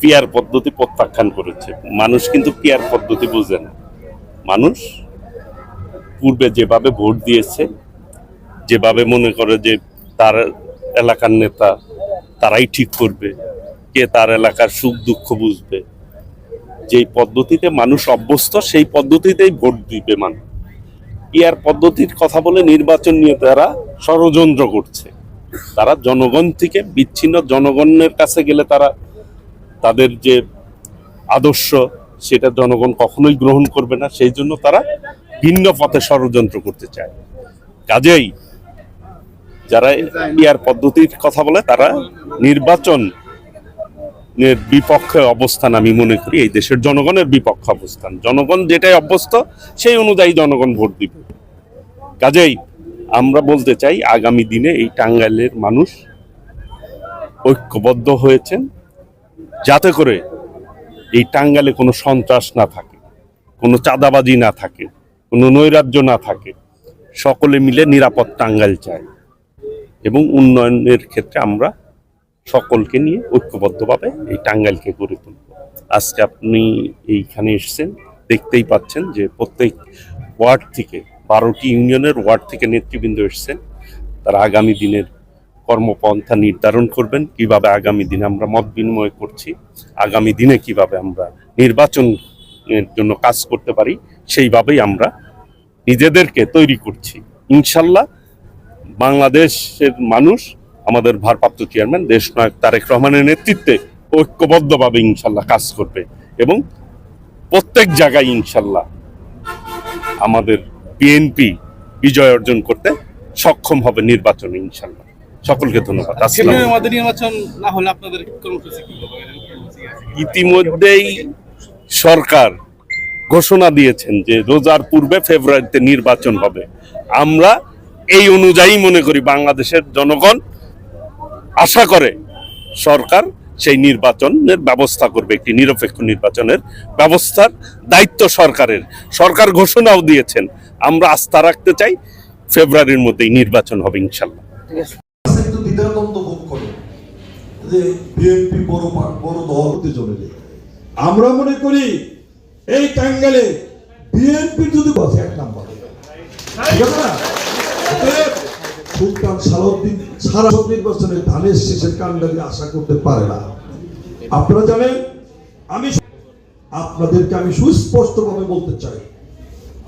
Peer পদ্ধতি প্রত্যাখ্যান করেছে। মানুষ কিন্তু পিয়ার পদ্ধতি বুঝে না। মানুষ পূর্বে যেভাবে ভোট দিয়েছে, যেভাবে মনে করে যে তার এলাকার নেতা তারাই ঠিক করবে, কে তার এলাকার সুখ দুঃখ বুঝবে। যেই পদ্ধতিতে মানুষ অভ্যস্ত, সেই পদ্ধতিতেই ভোট দিবে মানুষ। পিয়ার পদ্ধতির কথা বলে নির্বাচন নিয়ে তারা ষড়যন্ত্র করছে। তারা জনগণ থেকে বিচ্ছিন্ন জনগণের কাছে গেলে তারা তাদের যে আদর্শ, সেটা জনগণ কখনোই গ্রহণ করবে না। সেই জন্য তারা ভিন্ন পথে ষড়যন্ত্র করতে চায়। কাজেই যারা পিয়ার পদ্ধতির কথা বলে, তারা নির্বাচন বিপক্ষে অবস্থান আমি মনে করি, এই দেশের জনগণের বিপক্ষে অবস্থান। জনগণ যেটাই অভ্যস্ত, সেই অনুযায়ী জনগণ ভোট দিবে। কাজেই আমরা বলতে চাই, আগামী দিনে এই টাঙ্গাইলের মানুষ ঐক্যবদ্ধ হয়েছেন। যাতে করে এই টাঙ্গাইলে কোনো সন্ত্রাস না থাকে, কোনো চাঁদাবাজি না থাকে, কোনো নৈরাজ্য না থাকে। সকলে মিলে নিরাপদ টাঙ্গাইল চায় এবং উন্নয়নের ক্ষেত্রে আমরা সকলকে নিয়ে ঐক্যবদ্ধভাবে এই টাঙ্গাইলকে গড়ে তুলব। আজকে আপনি এইখানে এসেছেন, দেখতেই পাচ্ছেন যে প্রত্যেক ওয়ার্ড থেকে বারোটি ইউনিয়নের ওয়ার্ড থেকে নেতৃবৃন্দ এসেছেন। তারা আগামী দিনের কর্মপন্থা নির্ধারণ করবেন, কীভাবে আগামী দিনে আমরা মত বিনিময় করছি, আগামী দিনে কীভাবে আমরা নির্বাচনের জন্য কাজ করতে পারি, সেইভাবেই আমরা নিজেদেরকে তৈরি করছি। ইনশাল্লাহ বাংলাদেশের মানুষ, আমাদের ভারপ্রাপ্ত চেয়ারম্যান দেশনায়ক তারেক রহমানের নেতৃত্বে ঐক্যবদ্ধভাবে ইনশাল্লাহ কাজ করবে এবং প্রত্যেক জায়গায় ইনশাল্লাহ আমাদের বিএনপি বিজয় অর্জন করতে সক্ষম হবে নির্বাচনে ইনশাল্লাহ। সকলকে ধন্যবাদ। নির্বাচন না হলে আপনাদের ইতিমধ্যেই সরকার ঘোষণা দিয়েছেন যে রোজার পূর্বে ফেব্রুয়ারিতে নির্বাচন হবে। আমরা এই অনুযায়ী মনে করি বাংলাদেশের জনগণ আশা করে সরকার সেই নির্বাচনের ব্যবস্থা করবে একটি নিরপেক্ষ নির্বাচনের ব্যবস্থার দায়িত্ব সরকারের। সরকার ঘোষণাও দিয়েছেন আমরা আস্থা রাখতে চাই ফেব্রুয়ারির মধ্যেই নির্বাচন হবে ইনশাল্লাহ। যে বিএনপি বড় বড় দল হতে চলেছে। আমরা মনে করি এই টাঙ্গালে বিএনপি যদি বসে, এক নাম্বার। সুলতান সালাউদ্দিন সারা নির্বাচনে ধানের শেষের আশা করতে পারে না। আপনারা জানেন, আমি আপনাদেরকে আমি সুস্পষ্টভাবে বলতে চাই,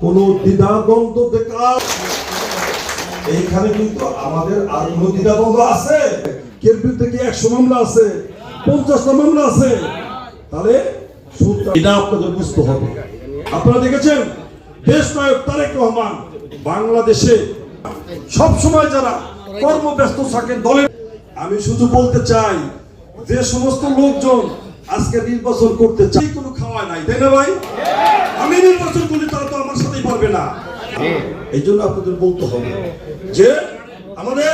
কোন দ্বিধাদ্বন্দ্ব দেখা এইখানে কিন্তু আমাদের আর কোনো দ্বিধাদ্বন্দ্ব আছে? কের কি একশো মামলা আছে পঞ্চাশটা মামলা আছে। তাহলে এটা আপনাদের বুঝতে হবে। আপনারা দেখেছেন? দেশ নায়ক তারেক রহমান বাংলাদেশে সব সময় যারা কর্মব্যস্ত থাকেন দলের, আমি শুধু বলতে চাই, যে সমস্ত লোকজন আজকে নির্বাচন করতে চাই কোনো খাওয়া নাই, তাই না ভাই? আমি নির্বাচন করি, তারা তো আমার সাথেই পারবে না। এই জন্য আপনাদের বলতে হবে যে আমাদের